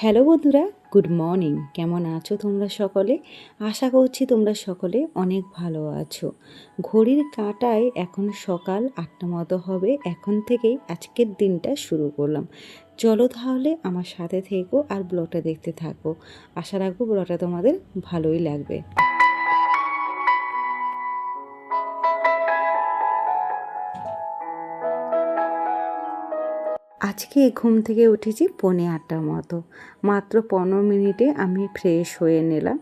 Hello বন্ধুরা, good morning. কেমন আছো তোমরা সকলে? আশা করছি তোমরা সকলে অনেক ভালো আছো। ঘড়ির কাঁটায় এখন সকাল আটটা মতো হবে, এখন থেকেই আজকের দিনটা শুরু করলাম। চলো তাহলে আমার সাথে থেকো আর ব্লগটা দেখতে থাকো। আশা রাখব ব্লগটা তোমাদের ভালোই লাগবে। আজকে ঘুম থেকে উঠেছি পৌনে আটটার মতো। মাত্র পনেরো মিনিটে আমি ফ্রেশ হয়ে নিলাম।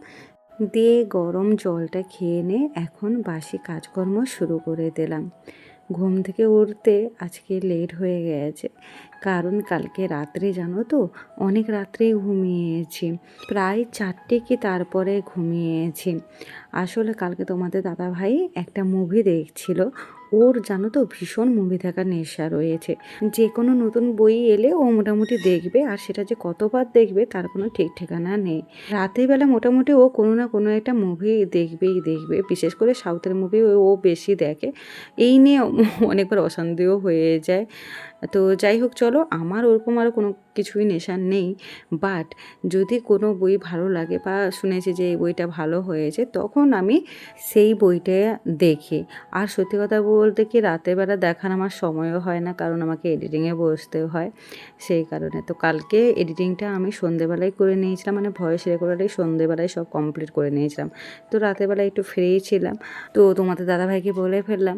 দিয়ে গরম জলটা খেয়ে নিয়ে এখন বাসি কাজকর্ম শুরু করে দিলাম। ঘুম থেকে উঠতে আজকে লেট হয়ে গেছে। কারণ কালকে রাত্রে জানো তো? অনেক রাত্রেই ঘুমিয়েছি। প্রায় চারটে কি তারপরে ঘুমিয়েছি। আসলে কালকে তোমাদের দাদা ভাই একটা মুভি দেখছিল। ওর জানো তো ভীষণ মুভি দেখার নেশা রয়েছে। যে কোনো নতুন বই এলে ও মোটামুটি দেখবে, আর সেটা যে কতবার দেখবে তার কোনো ঠিক ঠিকানা নেই। বেলা মোটামুটি ও কোনো না কোনো একটা মুভি দেখবেই দেখবে। বিশেষ করে সাউথের মুভি ও বেশি দেখে। এই নিয়ে অনেকবার অশান্তিও হয়ে যায়। তো যাই হোক চলো আমার ওরকম আর কোনো কিছুই নেশা নেই। বাট যদি কোনো বই ভালো লাগে বা শুনেছি যে এই বইটা ভালো হয়েছে, তখন আমি সেই বইটা দেখি। আর সত্যি কথা বলতে কি, রাতের বেলা দেখার আমার সময়ও হয় না, কারণ আমাকে এডিটিংয়ে বসতে হয়। সেই কারণে তো কালকে এডিটিংটা আমি সন্ধেবেলায় করে নিয়েছিলাম মানে ভয়েস রেকর্ডারই সন্ধেবেলায় সব কমপ্লিট করে নিয়েছিলাম। তো রাতের বেলা একটু ফ্রি ছিলাম। তো তোমাদের দাদাভাইকে বলে ফেললাম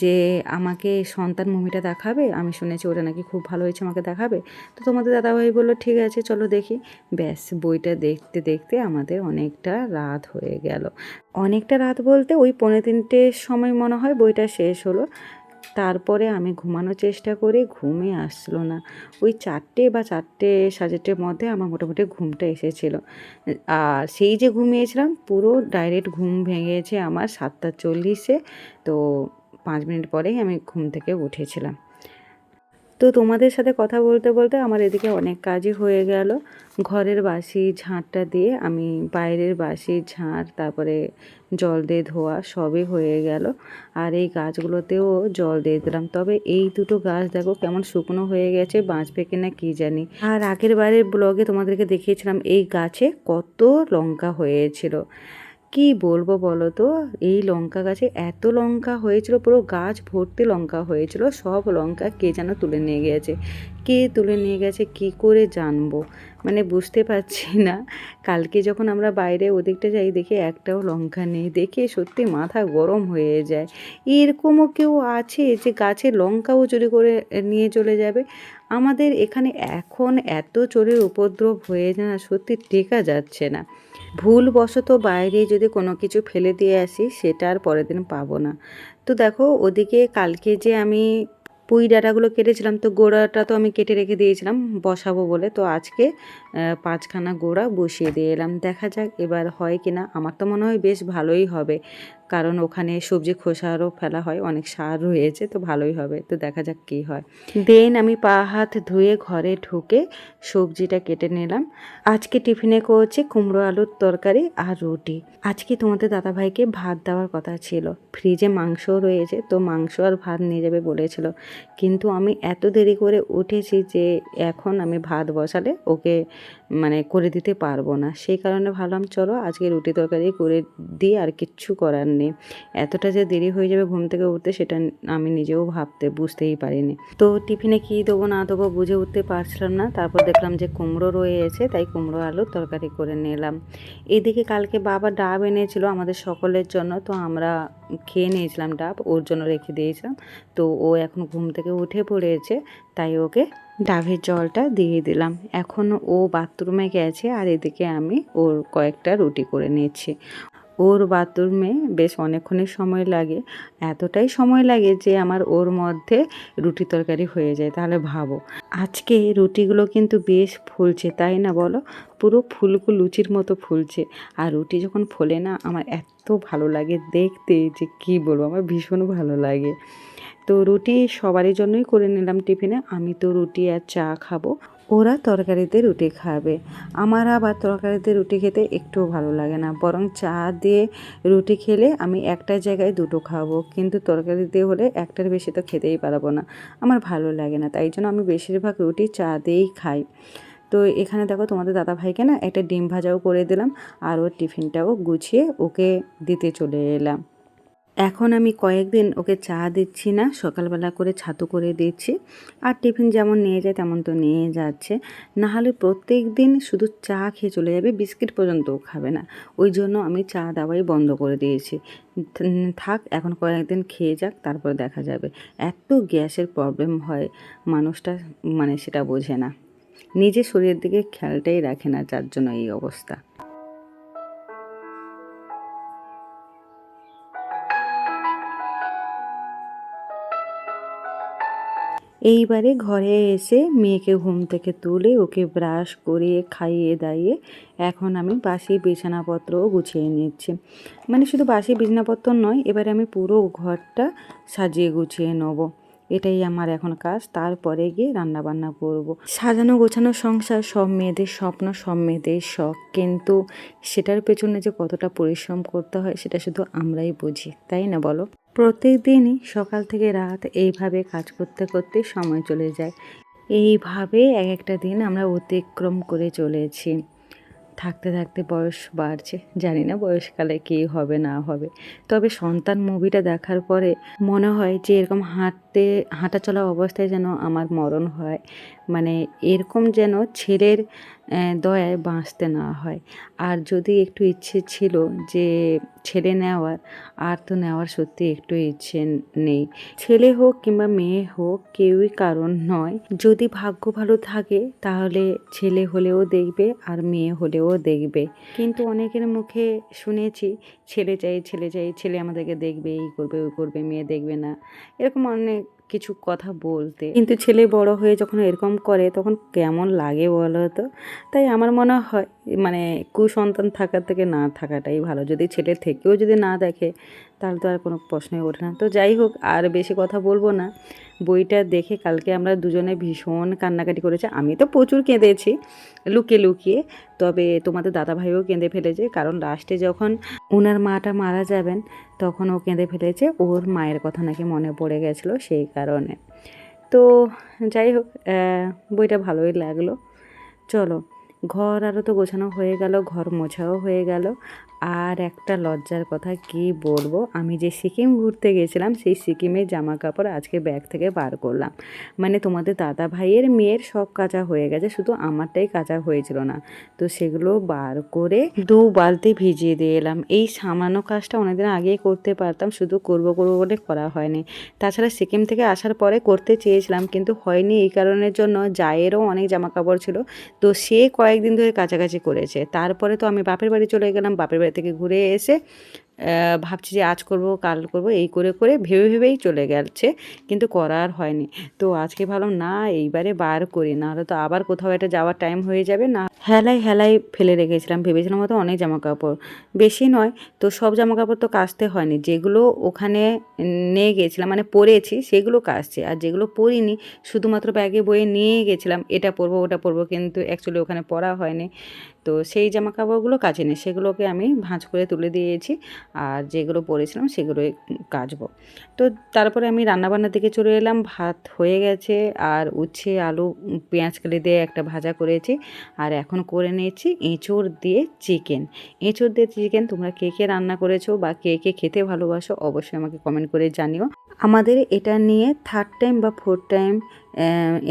যে, আমাকে সন্তান মুভিটা দেখাবে? আমি শুনেছি ওটা নাকি খুব ভালো হয়েছে, আমাকে দেখাবে? তো তোমাদের দাদাভাই বলল, ঠিক আছে, চলো দেখি। ব্যাস, বইটা দেখতে দেখতে আমাদের অনেকটা রাত হয়ে গেল। অনেকটা রাত বলতে ওই পৌনে তিনটের সময় মনে হয় বইটা শেষ হলো। তারপরে আমি ঘুমানোর চেষ্টা করি, ঘুমে আসলো না। ওই চারটে বা চারটে, সাড়ে মধ্যে আমার মোটামুটি ঘুমটা এসেছিল। আর সেই যে ঘুমিয়েছিলাম, পুরো ডাইরেক্ট ঘুম ভেঙেছে আমার সাতটা চল্লিশে। তো পাঁচ মিনিট পরেই আমি ঘুম থেকে উঠেছিলাম। তো তোমাদের সাথে কথা বলতে বলতে আমার এদিকে অনেক কাজই হয়ে গেল। ঘরের বাসি ঝাঁটটা দিয়ে আমি বাইরের বাসি ঝাঁট, তারপরে জল দিয়ে ধোয়া সবই হয়ে গেল। আর এই গাছগুলোতেও জল দিয়ে দিলাম। তবে এই দুটো গাছ দেখো কেমন শুকনো হয়ে গেছে, বাঁচবে কিনা কি জানি। আর আগের বারের ব্লগে তোমাদেরকে দেখিয়েছিলাম, এই গাছে কত লঙ্কা হয়েছিল। কি বলব বলো তো? এই লঙ্কা গাছে এত লঙ্কা হয়েছিল, পুরো গাছ ভর্তি লঙ্কা হয়েছিল, সব লঙ্কা কে যেন তুলে নিয়ে গেছে। কে তুলে নিয়ে গেছে, কি করে জানব? মানে বুঝতে পারছি না। কালকে যখন আমরা বাইরে ওদিকটা যাই, দেখি একটাও লঙ্কা নেই। দেখে সত্যি মাথা গরম হয়ে যায়। এরকমও কেউ আছে যে গাছে লঙ্কাও চুরি করে নিয়ে চলে যাবে? আমাদের এখানে এখন এত চোরের উপদ্রব হয়ে যায় না, সত্যি টেকা যাচ্ছে না। ভুলবশত বাইরে যদি কোনো কিছু ফেলে দিয়ে আসি, সেটা আর পরের দিন পাবো না। তো দেখো, ওদিকে কালকে যে আমি পুঁই ডাঁটাগুলো কেটেছিলাম, তো গোড়াটা তো আমি কেটে রেখে দিয়েছিলাম, বসাবো বলে। তো আজকে পাঁচখানা গোড়া বসিয়ে দিয়ে এলাম। দেখা যাক এবার হয় কি না আমার তো মনে হয় বেশ ভালোই হবে। কারণ ওখানে সবজি খোসারও ফেলা হয়, অনেক সার রয়েছে, তো ভালোই হবে, তো দেখা যাক কী হয়। দেন আমি পা হাত ধুয়ে ঘরে ঢুকে সবজিটা কেটে নিলাম। আজকে টিফিনে করছি কুমড়ো আলুর তরকারি আর রুটি। আজকে তোমাদের দাদাভাইকে ভাত দেওয়ার কথা ছিল। ফ্রিজে মাংস রয়েছে, তো মাংস আর ভাত নিয়ে যাবে বলেছিল। কিন্তু আমি এত দেরি করে উঠেছি যে এখন আমি ভাত বসালে ওকে মানে করে দিতে পারব না। সেই কারণে ভাবলাম, চলো আজকে রুটি তরকারি করে দিই, আর কিচ্ছু করার নেই। এতটা যে দেরি হয়ে যাবে ঘুম থেকে উঠতে, সেটা আমি নিজেও ভাবতে, বুঝতেই পারিনি। তো টিফিনে কী দেবো, না দেবো বুঝে উঠতে পারছিলাম না। তারপর দেখলাম যে কুমড়ো রয়েছে, তাই কুমড়ো আলুর তরকারি করে নিলাম। এদিকে কালকে বাবা ডাব এনেছিল আমাদের সকলের জন্য, তো আমরা খেয়ে নিয়েছিলাম ডাব, ওর জন্য রেখে দিয়েছিলাম। তো ও এখন ঘুম থেকে উঠে পড়েছে, তাই ওকে ডাবের জলটা দিয়ে দিলাম। এখন ও বাথরুমে গেছে আর এদিকে আমি ওর কয়েকটা রুটি করে নিচ্ছি ওর বাথরুমে বেশ অনেকক্ষণই সময় লাগে। এতটাই সময় লাগে যে আমার ওর মধ্যে রুটি তরকারি হয়ে যায়, তাহলে ভাবো। আজকে রুটিগুলো কিন্তু বেশ ফুলছে, তাই না বলো? পুরো ফুলকো লুচির মতো ফুলছে। আর রুটি যখন ফোলে না, আমার এত ভালো লাগে দেখতে যে কি বলব, আমার ভীষণ ভালো লাগে। তো রুটি সবারই জন্যই করে নিলাম টিফিনে। আমি তো রুটি আর চা খাব। ওরা তরকারিতে রুটি খাবে। আমার আবার তরকারিতে রুটি খেতে একটুও ভালো লাগে না। বরং চা দিয়ে রুটি খেলে আমি একটা জায়গায় দুটো খাব। কিন্তু তরকারিতে হলে একটার বেশি তো খেতেই পারব না। আমার ভালো লাগে না। তাই জন্য আমি বেশিরভাগ রুটি চা দিয়েই খাই। তো এখানে দেখো তোমাদের দাদা ভাইকে না একটা ডিম ভাজাও করে দিলাম। আর ওর টিফিনটাও গুছিয়ে ওকে দিতে চলে এলাম। এখন আমি কয়েকদিন ওকে চা দিচ্ছি না, সকালবেলা করে ছাতু করে দিচ্ছি। আর টিফিন যেমন নিয়ে যায় তেমন তো নিয়ে যাচ্ছে। নাহলে প্রত্যেক দিন শুধু চা খেয়ে চলে যাবে, বিস্কিট পর্যন্তও খাবে না। ওই জন্য আমি চা দেওয়াই বন্ধ করে দিয়েছি। থাক, এখন কয়েকদিন খেয়ে যাক, তারপরে দেখা যাবে। এত গ্যাসের প্রবলেম হয়, মানুষটা মানে সেটা বোঝে না। নিজে শরীরের দিকে খেয়ালটাই রাখে না, যার জন্য এই অবস্থা। এইবারে ঘরে এসে মেয়েকে ঘুম থেকে তুলে ওকে ব্রাশ করে খাইয়ে দাইয়ে এখন আমি বাসি বিছানাপত্রও গুছিয়ে নিচ্ছি। মানে শুধু বাসি বিছানাপত্র নয়, এবারে আমি পুরো ঘরটা সাজিয়ে গুছিয়ে নেব। এটাই আমার এখন কাজ, তারপরে গিয়ে রান্না বান্না করব। সাজানো গোছানো সংসার সব মেয়েদের স্বপ্ন, সব মেয়েদের শখ। কিন্তু সেটার পেছনে যে কতটা পরিশ্রম করতে হয়, সেটা শুধু আমরাই বুঝি, তাই না বলো? প্রত্যেক দিনই সকাল থেকে রাত এইভাবে কাজ করতে করতে সময় চলে যায়। এইভাবে এক একটা দিন আমরা অতিক্রম করে চলেছি। থাকতে থাকতে বয়স বাড়ছে। জানি না বয়সকালে কী হবে, না হবে। তবে সন্তান মুভিটা দেখার পরে মনে হয় যে এরকম হাঁটতে হাঁটা চলা অবস্থায় যেন আমার মরণ হয়। মানে এরকম যেন ছেলের দয়ায় বাঁচতে না হয়। আর যদি একটু ইচ্ছে ছিল যে ছেলে নেওয়ার, আর তো নেওয়ার সত্যি একটু ইচ্ছে নেই। ছেলে হোক কিংবা মেয়ে হোক, কেউই কারণ নয়। যদি ভাগ্য ভালো থাকে, তাহলে ছেলে হলেও দেখবে আর মেয়ে হলেও দেখবে। কিন্তু অনেকের মুখে শুনেছি, ছেলে চাই ছেলে চাই, ছেলে আমাদেরকে দেখবে, এই করবে, ওই করবে, মেয়ে দেখবে না। এরকম অনেক কিছু কথা বলতে। কিন্তু ছেলে বড় হয়ে যখন এরকম করে, তখন কেমন লাগে বলো তো? তাই আমার মনে হয় মানে কুসন্তান থাকার থেকে না থাকাটাই ভালো। যদি ছেলে থেকেও যদি না দেখে, তাহলে তো আর কোনো প্রশ্নই ওঠে না। তো যাই হোক, আর বেশি কথা বলব না। বইটা দেখে কালকে আমরা দুজনে ভীষণ কান্নাকাটি করেছি। আমি তো প্রচুর কেঁদেছি লুকিয়ে লুকিয়ে। তবে তোমাদের দাদা ভাইও কেঁদে ফেলেছে। কারণ লাস্টে যখন ওনার মাটা মারা যাবেন, তখন ও কেঁদে ফেলেছে। ওর মায়ের কথা নাকি মনে পড়ে গেছিল সেই কারণে। তো যাই হোক বইটা ভালোই লাগল। চলো। ঘর আরও তো গোছানো হয়ে গেল ঘর মোছাও হয়ে গেল। আর একটা লজ্জার কথা, কি বলব? আমি যে সিকিম ঘুরতে গেছিলাম, সেই সিকিমের জামা কাপড় আজকে ব্যাগ থেকে বার করলাম। মানে তোমাদের দাদা ভাইয়ের মেয়ের সব কাঁচা হয়ে গেছে, শুধু আমারটাই কাঁচা হয়েছিল না। তো সেগুলো বার করে দু বালতি ভিজিয়ে দিয়ে এলাম। এই সামান্য কাজটা অনেকদিন আগেই করতে পারতাম, শুধু করব করব বলে করা হয়নি। তাছাড়া সিকিম থেকে আসার পরে করতে চেয়েছিলাম, কিন্তু হয়নি এই কারণের জন্য জায়েরও অনেক জামা কাপড় ছিল। তো সে কয়েকদিন ধরে কাছাকাছি করেছে। তারপরে তো আমি বাপের বাড়ি চলে গেলাম, বাপের বাড়ি থেকে ঘুরে এসে ভাবছি যে আজ করব, কাল করব, এই করে করে ভেবে ভেবেই চলে গেছে কিন্তু করার হয়নি। তো আজকে ভাবলাম, না, এইবারে বার করি, নাহলে তো আবার কোথাও একটা যাওয়ার টাইম হয়ে যাবে, না হেলাই হেলাই ফেলে রেখেছিলাম। ভেবেছিলাম হয়তো অনেক জামা কাপড় বেশি নয়, তো সব জামা কাপড় তো কাচতে হয়নি। যেগুলো ওখানে নিয়ে গেছিলাম মানে পরেছি, সেগুলো কাচছে, আর যেগুলো পরিনি, শুধুমাত্র ব্যাগে বয়ে নিয়ে গেছিলাম, এটা পরবো, ওটা পরবো, কিন্তু অ্যাকচুয়ালি ওখানে পরা হয়নি। তো সেই জামা কাপড়গুলো কাচিনি, সেগুলোকে আমি ভাঁজ করে তুলে দিয়েছি। আর যেগুলো পরেছিলাম সেগুলোই কাচবো। তো তারপরে আমি রান্নাবান্নার দিকে চলে এলাম, ভাত হয়ে গেছে আর উচ্ছে, আলু, পেঁয়াজ কালি দিয়ে একটা ভাজা করেছি আর এখন করে নিয়েছি এঁচোড় দিয়ে চিকেন। এঁচোড় দিয়ে চিকেন তোমরা কে কে রান্না করেছ বা কে কে খেতে ভালোবাসো অবশ্যই আমাকে কমেন্ট করে জানিও। আমাদের এটা নিয়ে থার্ড টাইম বা ফোর্থ টাইম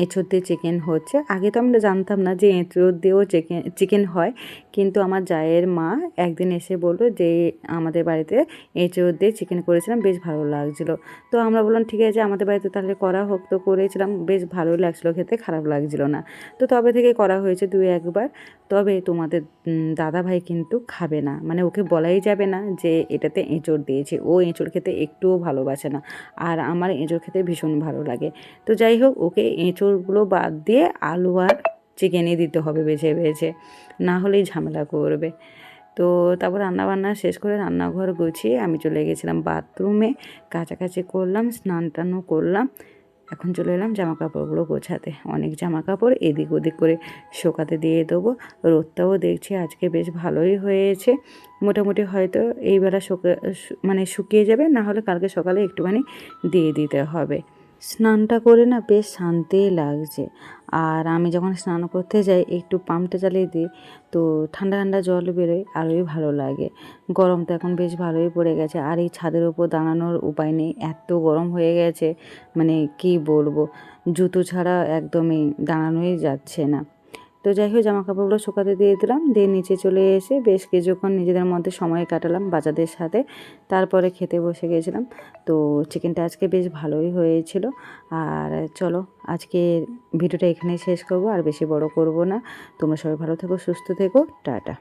এঁচোড় দিয়ে চিকেন হচ্ছে। আগে তো আমরা জানতাম না যে এঁচোড় দিয়েও চিকেন চিকেন হয়। কিন্তু আমার জায়ের মা একদিন এসে বলল যে, আমাদের বাড়িতে এঁচোড় দিয়ে চিকেন করেছিলাম, বেশ ভালো লাগছিল। তো আমরা বললাম, ঠিক আছে, আমাদের বাড়িতে তাহলে করা হোক। তো করেছিলাম, বেশ ভালোই লাগছিল, খেতে খারাপ লাগছিল না। তো তবে থেকে করা হয়েছে দুই একবার। তবে তোমাদের দাদা ভাই কিন্তু খাবে না। মানে ওকে বলাই যাবে না যে, এটাতে এঁচোড় দিয়েছে। ও এঁচোড় খেতে একটুও ভালোবাসে না। আর আমার এঁচোড় খেতে ভীষণ ভালো লাগে। তো যাই হোক, ওকে এঁচোড়গুলো বাদ দিয়ে আলু আর চিকেনই দিতে হবে বেছে বেছে। না হলেই ঝামেলা করবে। তো তারপর রান্নাবান্না শেষ করে রান্নাঘর গুছিয়ে আমি চলে গেছিলাম বাথরুমে কাছাকাছি করলাম, স্নান টানও করলাম। এখন চলে এলাম জামা কাপড়গুলো গোছাতে। অনেক জামা কাপড় এদিক ওদিক করে শোকাতে দিয়ে দেবো। রোদটাও দেখছি, আজকে বেশ ভালোই হয়েছে। মোটামুটি হয়তো এইবেলা শোকা মানে শুকিয়ে যাবে, না হলে কালকে সকালে একটুখানি দিয়ে দিতে হবে। স্নানটা করে না বেশ শান্তি লাগছে। আর আমি যখন স্নান করতে যাই, একটু পাম্পটা চালিয়ে দিই, তো ঠান্ডা ঠান্ডা জল বেরোয়, আরোই ভালো লাগে। গরম তো এখন বেশ ভালোই পড়ে গেছে, আর এই ছাদের উপর দাঁড়ানোর উপায় নেই, এত গরম হয়ে গেছে মানে কি বলব, জুতো ছাড়া একদমই দাঁড়ানোই যাচ্ছে না। তো যাই হোক জামা কাপড়গুলো শুকাতে দিয়ে দিলাম, দিয়ে নিচে চলে এসে বেশ কিছুক্ষণ নিজেদের মধ্যে সময় কাটালাম বাচ্চাদের সাথে। তারপরে খেতে বসে গেছিলাম। তো চিকেনটা আজকে বেশ ভালোই হয়েছিল। আর চলো, আজকে ভিডিওটা এখানেই শেষ করব, আর বেশি বড় করব না। তোমরা সবাই ভালো থেকো, সুস্থ থেকো, টাটা।